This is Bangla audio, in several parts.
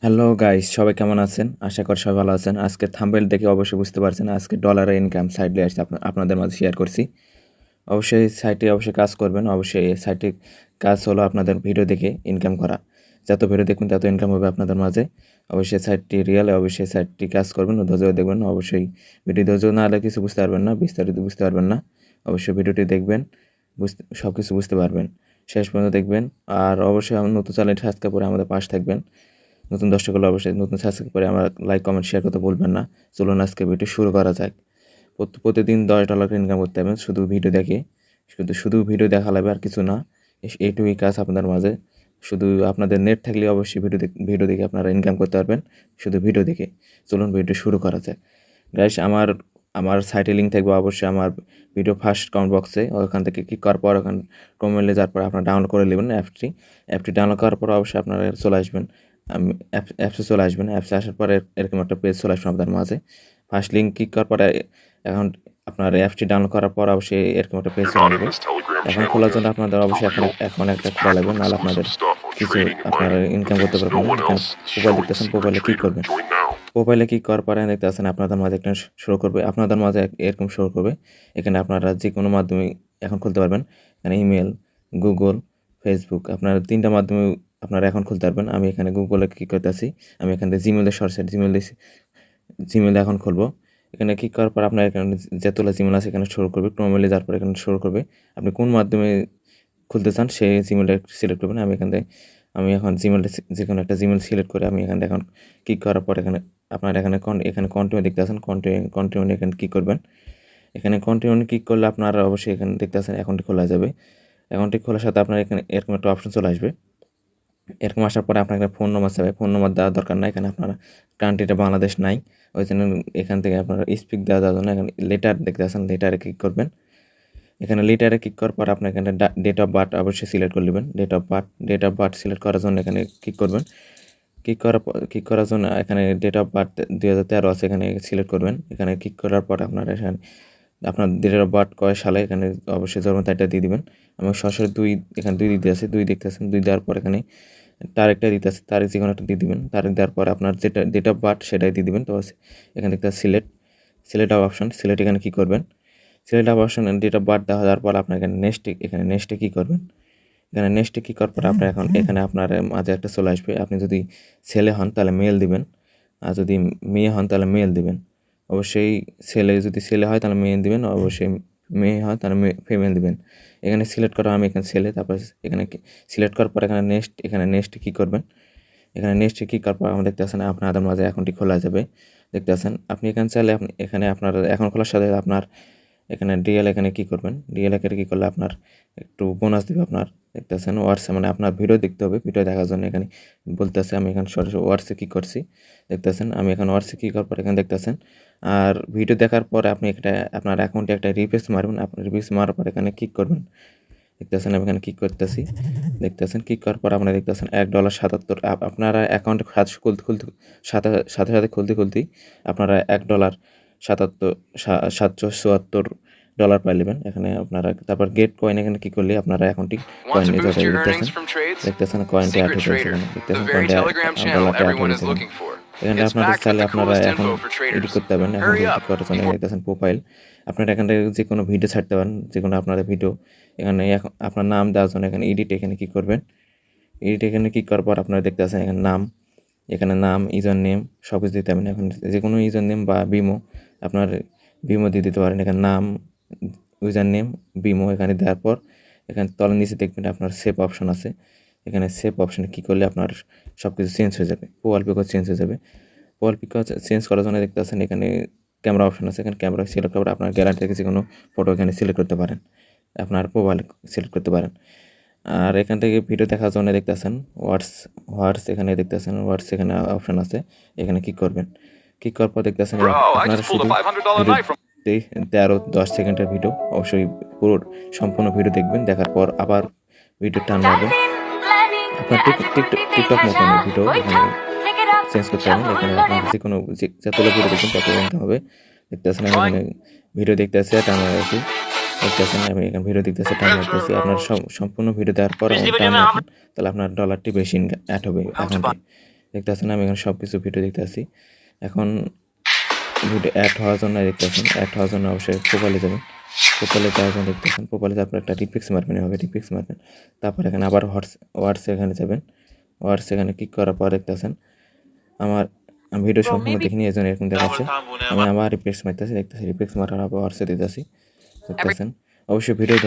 হ্যালো গাইস সবাই কেমন আছেন? আশা করি সবাই ভালো আছেন। আজকে থাম্বেল দেখে অবশ্যই বুঝতে পারছেন, আজকে ডলারের ইনকাম সাইডে আসছে আপনা- আপনাদের মাঝে শেয়ার করছি। অবশ্যই সাইটে অবশ্যই কাজ করবেন। অবশ্যই এই সাইটে কাজ হলো আপনাদের ভিডিও দেখে ইনকাম করা। যত ভিডিও দেখবেন, তত ইনকাম হবে আপনাদের মাঝে। অবশ্যই সাইটটি রিয়েল অবশ্যই সাইটটি কাজ করবেন ধৈর্য দেখবেন। অবশ্যই ভিডিও ধৈর্য না হলে কিছু বুঝতে পারবেন না, বিস্তারিত বুঝতে পারবেন না। অবশ্যই ভিডিওটি দেখবেন, বুঝতে সব কিছু বুঝতে পারবেন। শেষ পর্যন্ত দেখবেন। আর অবশ্যই আমার নতুন চ্যানেল সাবস্ক্রাইব করে আমাদের পাশে থাকবেন। নতুন দর্শক হলে অবশ্যই নতুন সাবস্ক্রাইব করে আমার লাইক কমেন্ট শেয়ার করতে বলবেন না। চলুন আজকে ভিডিও শুরু করা যাক। প্রতিদিন দশ ডলার ইনকাম করতে হবে, শুধু ভিডিও দেখে। শুধু শুধু ভিডিও দেখা লাগবে আর কিছু না। এইটুকুই কাজ আপনাদের মাঝে। শুধু আপনাদের নেট থাকলে অবশ্যই ভিডিও দেখ ভিডিও দেখে আপনারা ইনকাম করতে পারবেন। শুধু ভিডিও দেখে। চলুন ভিডিও শুরু করা যাক। গাইস আমার আমার সাইটে লিঙ্ক থাকবে অবশ্যই আমার ভিডিও ফার্স্ট কমেন্ট বক্সে ওখান থেকে ক্লিক করার পর ওখানে কমেন্টে যাওয়ার পর আপনারা ডাউনলোড করে নেবেন অ্যাপটি অ্যাপটি ডাউনলোড করার পর অবশ্যই আপনারা চলে আসবেন। আমি অ্যাপসে চলে আসবেন অ্যাপসে আসার পরে এরকম একটা পেজ চলে আসবে আপনাদের মাঝে। ফার্স্ট লিঙ্ক ক্লিক করার পরে এখন আপনার অ্যাপসটি ডাউনলোড করার পর অবশ্যই এরকম একটা পেজ চলে আসবে। এখন খোলার জন্য আপনাদের অবশ্যই এখন এখন একটা খোলা লাগবে, নাহলে আপনাদের কিছু আপনারা ইনকাম করতে পারবেন প্রোফাইল দেখতেছেন প্রোফাইলে ক্লিক করবেন. প্রোফাইলে ক্লিক করার পরে দেখতে পাচ্ছেন আপনাদের মাঝে একটা শো করবে। আপনাদের মাঝে এরকম শো করবে। এখানে আপনারা যে কোনো মাধ্যমে এখন খুলতে পারবেন। এখানে ইমেল গুগল ফেসবুক আপনারা তিনটা মাধ্যমে আপনারা এখন খুলতে পারবেন। আমি এখানে গুগলে ক্লিক করতেছি। আমি এখান থেকে জিমেলে সরাসরি জিমেল জিমেলে এখন খুলবো। এখানে ক্লিক করার পর আপনার এখানে যতগুলো জিমেল আছে, এখানে শুরু করবে। ক্রোমেলে যাওয়ার পর এখানে শুরু করবে। আপনি কোন মাধ্যমে খুলতে চান, সেই জিমেলটা সিলেক্ট করবেন। আমি এখান থেকে, আমি এখন জিমেলটা যে কোনো একটা জিমেল সিলেক্ট করে আমি এখানে এখন ক্লিক করার পর এখানে আপনার এখানে এখানে কন্টিনিউ দেখতে আছেন। কন্টিনিউ কন্টিনিউ এখানে ক্লিক করবেন। এখানে কন্টিনিউ ক্লিক করলে আপনারা অবশ্যই এখানে দেখতে আছেন। অ্যাকাউন্টটি খোলা যাবে। অ্যাকাউন্টটি খোলার সাথে আপনার এখানে এরকম একটা অপশন চলে আসবে। এরকম আসার পরে আপনার এখানে ফোন নম্বর চাবে ফোন নম্বর দেওয়ার দরকার নাই এখানে আপনার কান্ট্রিটা বাংলাদেশ নাই। ওই জন্য এখান থেকে আপনার স্পিক দেওয়া যাওয়ার জন্য এখানে লেটার দেখতে আছেন লেটারে ক্লিক করবেন। এখানে লেটারে ক্লিক করার পর আপনি এখানে ডেট অফ বার্থ অবশ্যই সিলেক্ট করে নেবেন। Date of birth date of birth select করার জন্য এখানে ক্লিক করবেন। ক্লিক করার পর ক্লিক করার জন্য এখানে ডেট অফ বার্থ দুই হাজার তেরো আছে, এখানে সিলেক্ট করবেন। এখানে ক্লিক করার পর আপনার এখানে আপনার ডেট অফ বার্থ কয় সালে এখানে অবশ্যই জন্ম তারিখটা দিয়ে দিবেন। আমি সরাসরি দুই এখানে দুই দিতে আছে দুই দেখতেছেন দুই দেওয়ার পর এখানে তারিখটা দিতে আছে তারিখ যে কোনো একটা দিয়ে দিবেন। তারিখ দেওয়ার পর আপনার যেটা ডেট অফ বার্থ সেটাই দিয়ে দিবেন। তো এখানে দেখতে select select of option select এখানে কী করবেন? Select of option date of birth দেওয়া যাওয়ার পর আপনার এখানে নেক্সটে এখানে নেক্সটে কী করবেন? এখানে নেক্সটে কী করার পর আপনার এখন এখানে আপনার মাঝে একটা চলে আসবে। আপনি যদি ছেলে হন তাহলে মেল দিবেন আর যদি মেয়ে হন তাহলে মেল দিবেন। অবশ্যই ছেলে যদি ছেলে হয় তাহলে মেয়ে দিবেন, অবশ্যই মেয়ে হয় তাহলে মেয়ে ফিমেল দিবেন। এখানে সিলেক্ট করা আমি এখানে ছেলে, তারপর এখানে সিলেক্ট করার পর এখানে নেক্সট এখানে নেক্সটে কী করবেন? এখানে নেক্সটে কী করার পর আমরা দেখতে পাচ্ছেন আপনাদের মাঝে অ্যাকাউন্টটি খোলা যাবে। দেখতে পাচ্ছেন, আপনি এখানে চাইলে আপনি, এখানে আপনার অ্যাকাউন্ট খোলার সাথে আপনার এখানে ডিএল এখানে কী করবেন? ডিএল এখানে কী করলে আপনার একটু বোনাস দেবে আপনার? দেখতে দেখতেছেন ওয়ার্সে মানে আপনার ভিডিও দেখতে হবে ভিডিও দেখার জন্য এখানে বলতেছে আমি এখানে সরাসরি ওয়ার্সে কী করছি? দেখতে দেখতেছেন আমি এখন ওয়ার্সে কী করার পর এখানে দেখতেছেন আর ভিডিও দেখার পরে আপনি একটা আপনার অ্যাকাউন্টে একটা রিফ্রেশ মারবেন আপনি রিফ্রেশ মারার পর এখানে ক্লিক করবেন। দেখতেছেন আমি এখানে ক্লিক করতেছি। দেখতেছেন ক্লিক করার পর আপনারা দেখতেছেন এক ডলার সাতাত্তর আপনারা অ্যাকাউন্ট সাতশো খুলতে খুলতে সাথে সাথে সাথে খুলতে খুলতেই আপনারা এক ডলার সাতাত্তর সা- সাতশো চুয়াত্তর ডলার পাই নেবেন। এখানে আপনারা তারপর গেট কয়েন এখানে কি করলে আপনারা অ্যাকাউন্টটি কয়েন নিয়ে যাতে দেখতেছেন? দেখতেছেন কয়েনটি আট হয়েছে দেখতেছেন কয়েনটি ডলারটি আট হয়েছে. এখানে আপনারা চাইলে আপনারা এখন এডিট করতে পারবেন। এখন এডিট করার জন্য দেখতেছেন প্রোফাইল আপনারা এখান থেকে যে কোনো ভিডিও ছাড়তে পারেন যে কোনো আপনাদের ভিডিও এখানে এখন আপনার নাম দেওয়ার জন্য এখানে এডিট এখানে কী করবেন। এডিট এখানে ক্লিক করার পর আপনারা দেখতে পাচ্ছেন এখানে নাম। এখানে নাম ইউজার নেম সব কিছু দিতে পারেন এখন যে কোনো ইউজার নেম বা বিমো আপনার বিমো দিয়ে দিতে পারেন। এখানে নাম ইউজার নেম বিমো এখানে দেওয়ার পর এখানে তলের নিচে দেখবেন আপনার সেভ অপশন আছে। এখানে সেভ অপশানে কী করলে আপনার সব কিছু চেঞ্জ হয়ে যাবে। পোয়াল পিকও চেঞ্জ হয়ে যাবে। পোয়াল পিকও চেঞ্জ করার জন্য দেখতে পাচ্ছেন এখানে ক্যামেরা অপশন আছে। এখানে ক্যামেরা সিলেক্ট করে আপনার গ্যালারি থেকে যে কোনো ফটো এখানে সিলেক্ট করতে পারেন। আপনার মোবাইল সিলেক্ট করতে পারেন। আর এখান থেকে ভিডিও দেখার জন্য দেখতেছেন হোয়াটস হোয়াটস এখানে দেখতেছেন হোয়াটস এখানে অপশন আছে। এখানে কি করবেন। কি করার পর দেখতেছেন আপনারা শুধু a $500 ভিডিও knife from. তে- তেরো দশ সেকেন্ডের ভিডিও অবশ্যই পুরো সম্পূর্ণ ভিডিও দেখবেন। দেখার পর আবার ভিডিও টান মারবেন আপনার টিক টিকটক মতন ভিডিও এখানে চেঞ্জ করতে পারবেন এখানে আপনার যে কোনো যতগুলো ভিডিও দেখবেন তত ইনকাম হবে। দেখতে আছেন আমি এখানে ভিডিও দেখতে আসছি টান মারছি দেখতে আছেন আমি এখানে ভিডিও দেখতে আসছি টান মারতেছি আপনার সম- সম্পূর্ণ ভিডিও দেওয়ার পর মারবেন তাহলে আপনার ডলারটি বেশি অ্যাড হবে অ্যাকাউন্টে দেখতে পাচ্ছেন আমি এখানে সব কিছু ভিডিও দেখতে আসি। এখন ভিডিও অ্যাড হওয়ার জন্য দেখতে পাচ্ছেন অ্যাড হওয়ার জন্য অবশ্যই প্রোফাইলে যাবেন। প্রোফাইলে যাওয়ার জন্য দেখতে পাচ্ছেন প্রোফাইলে তারপর একটা রিপিক্স মারবেন এভাবে রিপিক্স মারবেন তারপর এখানে আবার হোয়াটস ওয়ার্ডস এখানে যাবেন। ওয়ার্ডস এখানে ক্লিক করার পর দেখতে পাচ্ছেন আমার আমি ভিডিও সম্পূর্ণ দেখিনি এই জন্য এরকম দেখাচ্ছে। আমি আবার রিপ্লেক্স মারতেছি দেখতেছি রিপ্লেক্স মারার আবার হোয়াটসে দিতেছি। দেখতেছেন অবশ্যই ভিডিও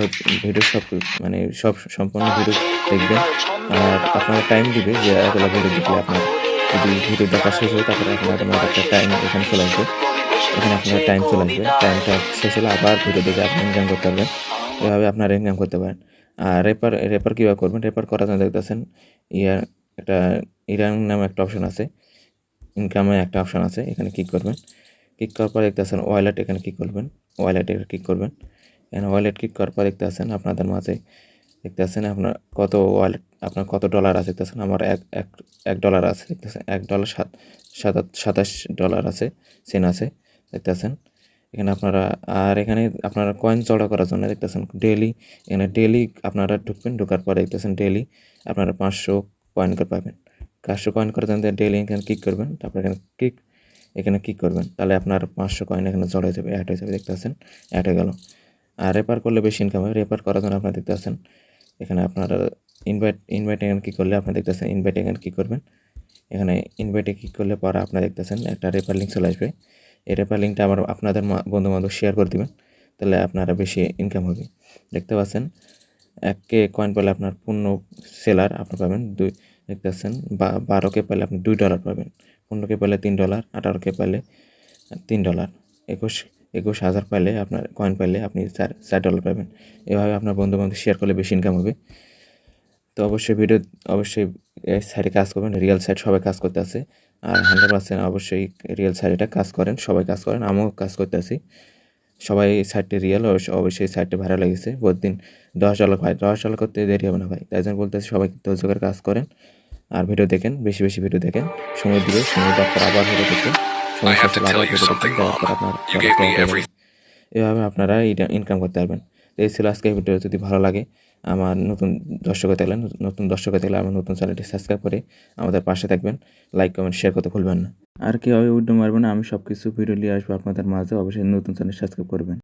ভিডিও সব মানে সব সম্পূর্ণ ভিডিও দেখবেন। আর আপনার টাইম দিবে যে এগুলো ভিডিও দেখলে আপনার যদি ভিডিও দেখা শেষ হয় তারপরে আপনার একটা টাইম এখানে চলে আসবে। এখানে আপনার টাইম চলে আসবে। টাইমটা শেষ হলে আবার ভিডিও দেখে আপনি ইনকাম করতে পারবেন। এভাবে আপনারা ইনকাম করতে পারেন। আর রেপার রেপার কীভাবে করবেন? রেপার করার জন্য দেখতেছেন ইয়ার একটা ইরান নামে একটা অপশন আছে। ইনকামে একটা অপশন আছে, এখানে ক্লিক করবেন। ক্লিক করার পর দেখতেছেন ওয়ালেট এখানে ক্লিক করবেন। ওয়ালেটে ক্লিক করবেন। এখানে ওয়ালেট ক্লিক করার পর দেখতেছেন আপনাদের মাঝে, দেখতেছেন আপনার কত ওয়ালেট আপনার কত ডলার আছে? দেখতেছেন আমার এক এক এক ডলার আছে। দেখতেছেন এক ডলার সাত, সাতাশ সাতাশ ডলার আছে সেন আছে। দেখতেছেন। এখানে আপনারা, আর এখানে আপনারা কয়েন চড়া করার জন্য দেখতেছেন ডেলি এখানে ডেলি আপনারা ঢুকবেন, ঢোকার পরে দেখতেছেন ডেলি আপনারা পাঁচশো কয়েন করে পাবেন। পাঁচশো কয়েন করে জানতে ডেলি এখানে ক্লিক করবেন, তারপর এখানে ক্লিক এখানে ক্লিক করবেন, তাহলে আপনার পাঁচশো কয়েন এখানে জড় হয়ে যাবে অ্যাড হয়ে যাবে দেখতে পাচ্ছেন অ্যাড হয়ে গেল। আর রেপার করলে বেশি ইনকাম হবে রেপার করার জন্য আপনারা দেখতে পাচ্ছেন এখানে আপনারা ইনভাইট ইনভাইট এখানে কী করলে আপনারা দেখতেছেন ইনভাইট এখানে কী করবেন। এখানে ইনভাইটে ক্লিক করলে পরে আপনারা দেখতেছেন একটা রেপার লিঙ্ক চলে আসবে। এই রেপার লিঙ্কটা আবার আপনাদের বন্ধু বান্ধব শেয়ার করে দেবেন, তাহলে আপনারা বেশি ইনকাম হবে। দেখতে পাচ্ছেন এক কে কয়েন পেলে আপনার পূর্ণ সেলার আপনি পাবেন দুই, দেখতে পাচ্ছেন, বা বারো কে পেলে আপনি দুই ডলার পাবেন পনেরো কে পেলে তিন ডলার আঠারো কে পেলে তিন ডলার একুশ একুশ হাজার পাইলে আপনার কয়েন পাইলে আপনি চার চার ডলার পাবেন। এভাবে আপনার বন্ধু বান্ধব শেয়ার করলে বেশি ইনকাম হবে। তো অবশ্যই ভিডিও অবশ্যই সাইডে কাজ করবেন রিয়েল সাইড সবাই কাজ করতে আছে। আর হান্ড্রেড পার্সেন্ট অবশ্যই রিয়েল সাইডটা কাজ করেন সবাই কাজ করেন আমিও কাজ করতে আছি। সবাই সাইডটি রিয়েল অবশ্যই সাইডটি ভালো লেগেছে। প্রতিদিন দশ ডলার ভাই দশ ডলার করতে দেরি হবে না ভাই। তাই জন্য বলতেছি সবাই ধৈর্য করে কাজ করেন। আর ভিডিও দেখেন বেশি বেশি ভিডিও দেখেন। সময় দিবে সময় পর আবার ভিডিও সময় আবার ভিডিও আপনার এভাবে আপনারা ইনকাম করতে পারবেন। এই ছিল আজকে ভিডিও যদি ভালো লাগে আমার নতুন দর্শক হতে নতুন দর্শক হতে আমার নতুন চ্যানেলটি সাবস্ক্রাইব করে আমাদের পাশে থাকবেন। লাইক কমেন্ট শেয়ার করতে ভুলবেন না। আর কীভাবে উড্ডো মারবেন আমি সব কিছু ভিডিও নিয়ে আসব আপনাদের মাঝে। অবশ্যই নতুন চ্যানেল সাবস্ক্রাইব করবেন।